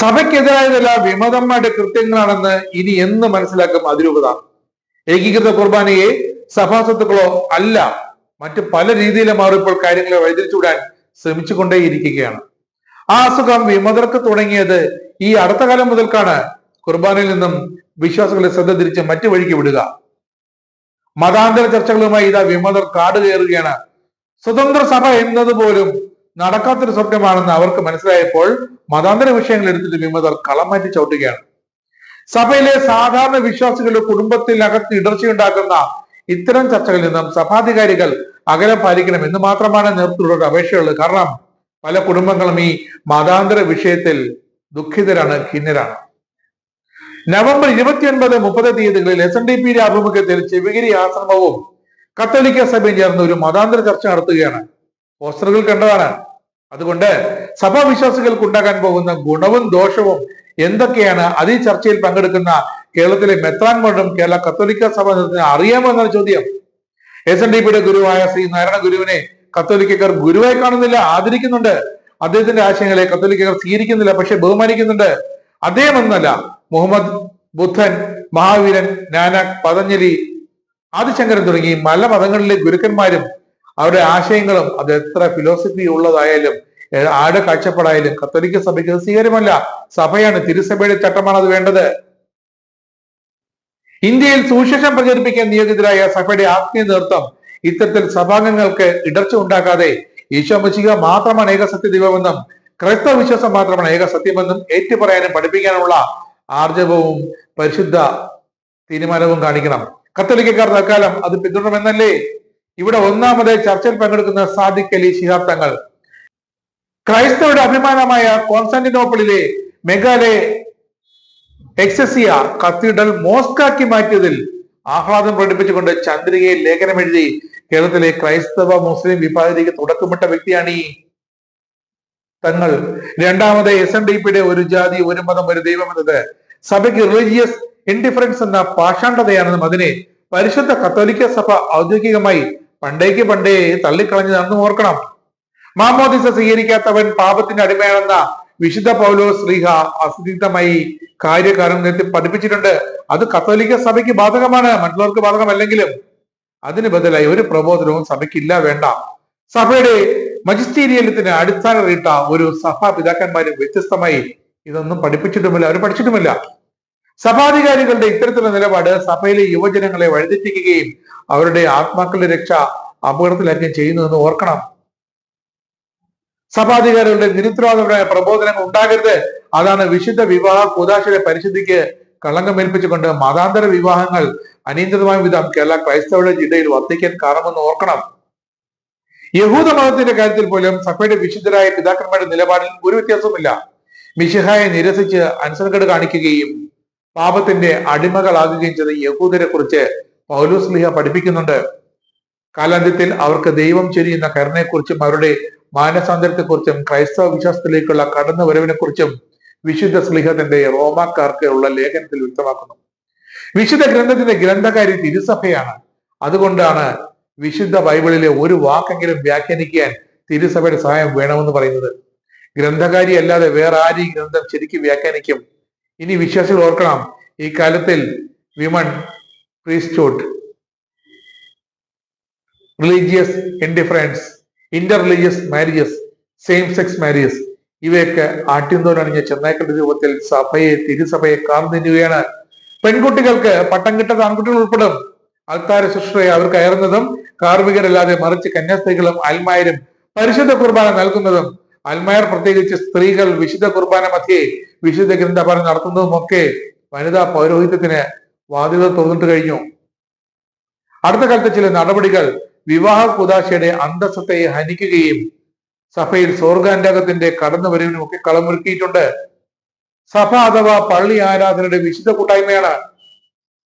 സഭയ്ക്കെതിരായതല്ല വിമതന്മാരുടെ കൃത്യങ്ങളാണെന്ന് ഇനി എന്ന് മനസ്സിലാക്കും അതിരൂപത. ഏകീകൃത കുർബാനയെ സഭാസത്തുക്കളോ അല്ല മറ്റു പല രീതിയിലും മാറിയപ്പോൾ കാര്യങ്ങളെ വഴിതിരിച്ചുവിടാൻ ശ്രമിച്ചുകൊണ്ടേയിരിക്കുകയാണ്. ആ അസുഖം വിമതർക്ക് തുടങ്ങിയത് ഈ അടുത്ത കാലം മുതൽക്കാണ്. കുർബാനയിൽ നിന്നും വിശ്വാസികളെ ശ്രദ്ധ തിരിച്ച് മറ്റു വഴിക്ക് വിടുക. മതാന്തര ചർച്ചകളുമായി ഇതാ വിമതർ കാട് കയറുകയാണ് സ്വതന്ത്ര സഭ എന്നത് പോലും നടക്കാത്തൊരു സ്വപ്നമാണെന്ന് അവർക്ക് മനസ്സിലായപ്പോൾ മതാന്തര വിഷയങ്ങൾ എടുത്തിട്ട് വിമതർ കളം മാറ്റി ചവിട്ടുകയാണ്. സഭയിലെ സാധാരണ വിശ്വാസികളുടെ കുടുംബത്തിനകത്ത് ഇടർച്ചയുണ്ടാക്കുന്ന ഇത്തരം ചർച്ചകളിൽ നിന്നും സഭാധികാരികൾ അകലം പാലിക്കണം എന്ന് മാത്രമാണ് നേതൃത്വത്തിലൂടെ അപേക്ഷയുള്ളത്. കാരണം പല കുടുംബങ്ങളും ഈ മതാന്തര വിഷയത്തിൽ ദുഃഖിതരാണ് ഖിന്നരാണ്. നവംബർ ഇരുപത്തിയൊൻപത് മുപ്പത് തീയതികളിൽ എസ് എൻ ഡി പിയുടെ ആഭിമുഖ്യത്തിൽ ചെവിഗിരി ആശ്രമവും കത്തോലിക്ക സഭയും ചേർന്ന് ഒരു മതാന്തര ചർച്ച നടത്തുകയാണ്. പോസ്റ്ററുകൾ കണ്ടതാണ്. അതുകൊണ്ട് സഭാവിശ്വാസികൾക്ക് ഉണ്ടാകാൻ പോകുന്ന ഗുണവും ദോഷവും എന്തൊക്കെയാണ്? അത് ഈ ചർച്ചയിൽ പങ്കെടുക്കുന്ന കേരളത്തിലെ മെത്രാൻമാരും കേരള കത്തോലിക്ക സഭ അറിയാമോ ചോദ്യം. എസ് എൻ ഡി പിയുടെ ഗുരുവായ ശ്രീ നാരായണ ഗുരുവിനെ കത്തോലിക്കർ ഗുരുവായി കാണുന്നില്ല ആദരിക്കുന്നുണ്ട്. അദ്ദേഹത്തിന്റെ ആശയങ്ങളെ കത്തോലിക്കർ സ്വീകരിക്കുന്നില്ല പക്ഷെ ബഹുമാനിക്കുന്നുണ്ട്. അദ്ദേഹം എന്നല്ല മുഹമ്മദ് ബുദ്ധൻ മഹാവീരൻ നാനാക് പതഞ്ജലി ആദിശങ്കരൻ തുടങ്ങി മല മതങ്ങളിലെ ഗുരുക്കന്മാരും അവരുടെ ആശയങ്ങളും അത് എത്ര ഫിലോസഫി ഉള്ളതായാലും ആരുടെ കാഴ്ചപ്പാടായാലും കത്തോലിക്ക സഭയ്ക്ക് സ്വീകാര്യമല്ല. സഭയാണ് തിരുസഭയുടെ ചട്ടമാണ് അത് വേണ്ടത്. ഇന്ത്യയിൽ സുവിശേഷം പ്രചരിപ്പിക്കാൻ നിയോഗിതരായ സഭയുടെ ആത്മീയ നേതൃത്വം ഇത്തരത്തിൽ സഭാംഗങ്ങൾക്ക് ഇടർച്ച ഉണ്ടാക്കാതെ ഈശോമശിക മാത്രമാണ് ഏക സത്യദൈവമെന്നും ക്രൈസ്തവ വിശ്വാസം മാത്രമാണ് ഏക സത്യമെന്നും ഏറ്റുപറയാനും പഠിപ്പിക്കാനുള്ള ആർജവവും പരിശുദ്ധ തീരുമാനവും കാണിക്കണം. കത്തോലിക്കക്കാർ തൽക്കാലം അത് പിന്തുടരുമെന്നല്ലേ? ഇവിടെ ഒന്നാമത് ചർച്ചയിൽ പങ്കെടുക്കുന്ന സാദിഖ് അലി ശിഹാബ് തങ്ങൾ. ക്രൈസ്തവരുടെ അഭിമാനമായ കോൺസ്റ്റാന്റിനോപ്പിളിലെ മെഗാലെ എക്സസിയ കത്തീഡ്രൽ മോസ്കാക്കി മാറ്റിയതിൽ ആഹ്ലാദം പ്രകടിപ്പിച്ചുകൊണ്ട് ചന്ദ്രികയിൽ ലേഖനം എഴുതി കേരളത്തിലെ ക്രൈസ്തവ മുസ്ലിം വിഭാഗത്തിലേക്ക് തുടക്കമിട്ട വ്യക്തിയാണ് ഈ തങ്ങൾ. രണ്ടാമത് എസ് എൻ ഡി പിയുടെ ഒരു ജാതി ഒരു മതം ഒരു ദൈവം എന്നത് സഭയ്ക്ക് റിലീജിയസ് ഇൻഡിഫറൻസ് എന്ന പാഷാണ്ഡതയാണെന്നും അതിനെ പരിശുദ്ധ കത്തോലിക്ക സഭ ഔദ്യോഗികമായി പണ്ടേക്ക് പണ്ടേ തള്ളിക്കളഞ്ഞതാണെന്ന് ഓർക്കണം. മാമോദിസ സ്വീകരിക്കാത്തവൻ പാപത്തിന്റെ അടിമയാണെന്ന വിശുദ്ധ പൗലോ ശ്രീഹ അസന്നിഗ്ധമായി നേരത്തെ പഠിപ്പിച്ചിട്ടുണ്ട്. അത് കത്തോലിക്ക സഭയ്ക്ക് ബാധകമാണ്. മറ്റുള്ളവർക്ക് ബാധകമല്ലെങ്കിലും അതിന് ബദലായി ഒരു പ്രബോധനവും സഭയ്ക്കില്ല വേണ്ട. സഭയുടെ മജിസ്റ്റീരിയലത്തിന് അടിസ്ഥാനം ഇട്ട ഒരു സഭാ പിതാക്കന്മാരും വ്യത്യസ്തമായി ഇതൊന്നും പഠിപ്പിച്ചിട്ടുമില്ല. അവർ പഠിച്ചിട്ടുമില്ല. സഭാധികാരികളുടെ ഇത്തരത്തിലുള്ള നിലപാട് സഭയിലെ യുവജനങ്ങളെ വഴിതെറ്റിക്കുകയും അവരുടെ ആത്മാക്കളുടെ രക്ഷ അപകടത്തിലാക്കുകയും ചെയ്യുന്നുവെന്ന് ഓർക്കണം. സഭാധികാരികളുടെ നിരുത്തരവാദപരമായ പ്രബോധനങ്ങൾ ഉണ്ടാകരുത്. അതാണ് വിശുദ്ധ വിവാഹ കൂതാശയുടെ പരിശുദ്ധിക്ക് കളങ്കമേൽപ്പിച്ചുകൊണ്ട് മതാന്തര വിവാഹങ്ങൾ അനിയന്ത്രിതമായ വിധം കേരള ക്രൈസ്തവരുടെ ഇടയിൽ വർദ്ധിക്കാൻ കാരണമെന്ന് ഓർക്കണം. യഹൂദ മതത്തിന്റെ കാര്യത്തിൽ പോലും സഭയുടെ വിശുദ്ധരായ പിതാക്കന്മാരുടെ നിലപാടിൽ ഒരു വ്യത്യാസവുമില്ല. മിഷിഹായെ നിരസിച്ച് അനുസരണക്കേട് കാണിക്കുകയും പാപത്തിന്റെ അടിമകളാകുകയും ചെയ്ത യഹൂദരെ കുറിച്ച് പൗലോസ് ലിഹ പഠിപ്പിക്കുന്നുണ്ട്. കാലാന്ത്യത്തിൽ അവർക്ക് ദൈവം ചൊരിയുന്ന കരുണയെക്കുറിച്ചും അവരുടെ മാനസാന്തരത്തെക്കുറിച്ചും ക്രൈസ്തവ വിശ്വാസത്തിലേക്കുള്ള കടന്നുവരവിനെ കുറിച്ചും വിശുദ്ധ സ്ലിഹത്തിന്റെ തന്റെ റോമാക്കാർക്ക് ഉള്ള ലേഖനത്തിൽ വ്യക്തമാക്കുന്നു. വിശുദ്ധ ഗ്രന്ഥത്തിന്റെ ഗ്രന്ഥകാരി തിരുസഭയാണ്. അതുകൊണ്ടാണ് വിശുദ്ധ ബൈബിളിലെ ഒരു വാക്കെങ്കിലും വ്യാഖ്യാനിക്കാൻ തിരുസഭയുടെ സഹായം വേണമെന്ന് പറയുന്നത്. ഗ്രന്ഥകാരി അല്ലാതെ വേറെ ആരും ഗ്രന്ഥം ശരിക്കും വ്യാഖ്യാനിക്കും ഇനി വിശ്വാസികൾ ഓർക്കണം ഈ കാലത്തിൽ women priesthood religious indifference inter religious marriages same sex marriages ഇവയൊക്കെ ആട്ടിന്തോടണിഞ്ഞ ചെന്നായ്ക്കളുടെ രൂപത്തിൽ സഭയെ തിരുസഭയെ കാർന്നിരിക്കുകയാണ് പെൺകുട്ടികൾക്ക് പട്ടം കിട്ടാത്ത ആൺകുട്ടികൾ ഉൾപ്പെടും. അൽത്താര ശുശ്രൂഷയെ അവർ കയറുന്നതും കാർമികരല്ലാതെ മറിച്ച് കന്യാസ്ത്രീകളും അൽമായരും പരിശുദ്ധ കുർബാന നൽകുന്നതും അൽമായർ പ്രത്യേകിച്ച് സ്ത്രീകൾ വിശുദ്ധ കുർബാന മധ്യേ വിശുദ്ധ ഗ്രന്ഥപാഠം നടത്തുന്നതുമൊക്കെ വനിതാ പൗരോഹിത്യത്തിന് വാതിലുകൾ തുറന്നിട്ട് കഴിഞ്ഞു. അടുത്ത കാലത്തെ ചില നടപടികൾ വിവാഹ കുദാശയുടെ അന്തസ്സത്തെ ഹനിക്കുകയും സഭയിൽ സ്വർഗാന്റകത്തിന്റെ കടന്നുവരവിനും ഒക്കെ കളമൊരുക്കിയിട്ടുണ്ട്. സഭ അഥവാ പള്ളി ആരാധനയുടെ വിശുദ്ധ കൂട്ടായ്മയാണ്.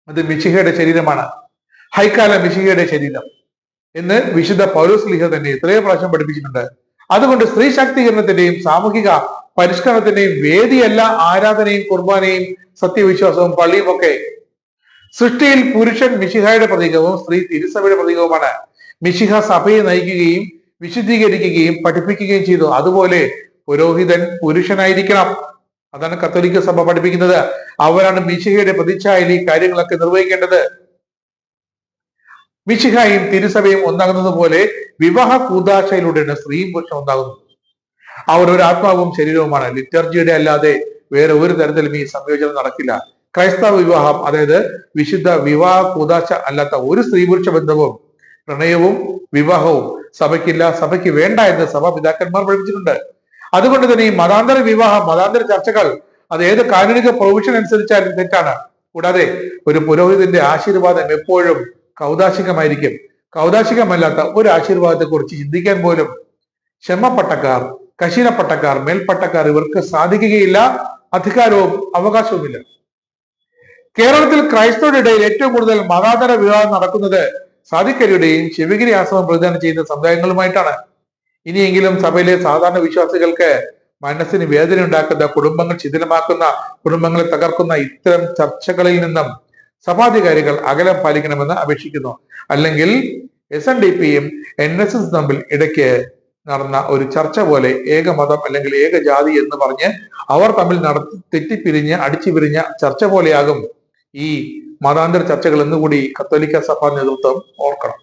അത് മിശിഹയുടെ ശരീരമാണ്. ഹൈക്കാല മിശിഹയുടെ ശരീരം എന്ന് വിശുദ്ധ പൗരസ്ലിഹ ലിഹ തന്നെ എത്രയോ പ്രാവശ്യം പഠിപ്പിച്ചിട്ടുണ്ട്. അതുകൊണ്ട് സ്ത്രീ ശാക്തീകരണത്തിന്റെയും സാമൂഹിക പരിഷ്കരണത്തിന്റെയും വേദിയല്ല ആരാധനയും കുർബാനയും സത്യവിശ്വാസവും പള്ളിയും ഒക്കെ. സൃഷ്ടിയിൽ പുരുഷൻ മിശിഹായുടെ പ്രതീകവും സ്ത്രീ തിരുസഭയുടെ പ്രതീകവുമാണ്. മിശിഹ സഭയെ നയിക്കുകയും വിശുദ്ധീകരിക്കുകയും പഠിപ്പിക്കുകയും ചെയ്തു. അതുപോലെ പുരോഹിതൻ പുരുഷനായിരിക്കണം. അതാണ് കത്തോലിക്ക സഭ പഠിപ്പിക്കുന്നത്. അവരാണ് മിശിഹയുടെ പ്രതിച്ഛായയിൽ ഈ കാര്യങ്ങളൊക്കെ നിർവഹിക്കേണ്ടത്. മിശിഹായും തിരുസഭയും ഒന്നാകുന്നത് പോലെ വിവാഹ കൂതാശയിലൂടെയാണ് സ്ത്രീയും പുരുഷൻ ഒന്നാകുന്നത്. അവർ ഒരു ആത്മാവും ശരീരവുമാണ്. ലിറ്റർജിയുടെ അല്ലാതെ വേറെ ഒരു തരത്തിലും ഈ സംയോജനം നടക്കില്ല. ക്രൈസ്തവ വിവാഹം അതായത് വിശുദ്ധ വിവാഹ കൂതാശ അല്ലാത്ത ഒരു സ്ത്രീ പുരുഷ ബന്ധവും പ്രണയവും വിവാഹവും സഭയ്ക്കില്ല. സഭയ്ക്ക് വേണ്ട എന്ന് സഭാ പിതാക്കന്മാർ പഠിപ്പിച്ചിട്ടുണ്ട്. അതുകൊണ്ട് തന്നെ ഈ മതാന്തര വിവാഹം മതാന്തര ചർച്ചകൾ അത് ഏത് കാനൂനിക പ്രൊവിഷൻ അനുസരിച്ചാലും തെറ്റാണ്. കൂടാതെ ഒരു പുരോഹിതന്റെ ആശീർവാദം എപ്പോഴും കൗതാശികമായിരിക്കും കൗതാശികമല്ലാത്ത ഒരു ആശീർവാദത്തെ കുറിച്ച് ചിന്തിക്കാൻ പോലും ക്ഷമപ്പട്ടക്കാർ കശീനപ്പട്ടക്കാർ മേൽപ്പട്ടക്കാർ ഇവർക്ക് സാധിക്കുകയില്ല. അധികാരവും അവകാശവുമില്ല. കേരളത്തിൽ ക്രൈസ്തവരുടെ ഇടയിൽ ഏറ്റവും കൂടുതൽ മതാതര വിവാഹം നടക്കുന്നത് സാധിക്കരുടെയും ശിവഗിരി ആശ്രമം പ്രതിദാനം ചെയ്യുന്ന സമുദായങ്ങളുമായിട്ടാണ്. ഇനിയെങ്കിലും സഭയിലെ സാധാരണ വിശ്വാസികൾക്ക് മനസ്സിന് വേദന ഉണ്ടാക്കുന്ന കുടുംബങ്ങൾ ശിഥിലമാക്കുന്ന കുടുംബങ്ങളെ തകർക്കുന്ന ഇത്തരം ചർച്ചകളിൽ നിന്നും സഭാധികാരികൾ അകലം പാലിക്കണമെന്ന് അപേക്ഷിക്കുന്നു. അല്ലെങ്കിൽ എസ് എൻ ഡി പിയും എൻ എസ് എസ് തമ്മിൽ ഇടയ്ക്ക് നടന്ന ഒരു ചർച്ച പോലെ ഏകമതം അല്ലെങ്കിൽ ഏകജാതി എന്ന് പറഞ്ഞ് അവർ തമ്മിൽ നടത്തി തെറ്റിപ്പിരിഞ്ഞ് അടിച്ചു പിരിഞ്ഞ ചർച്ച പോലെയാകും ഈ മതാന്തര ചർച്ചകൾ എന്നുകൂടി കത്തോലിക്ക സഭാ നേതൃത്വം ഓർക്കണം.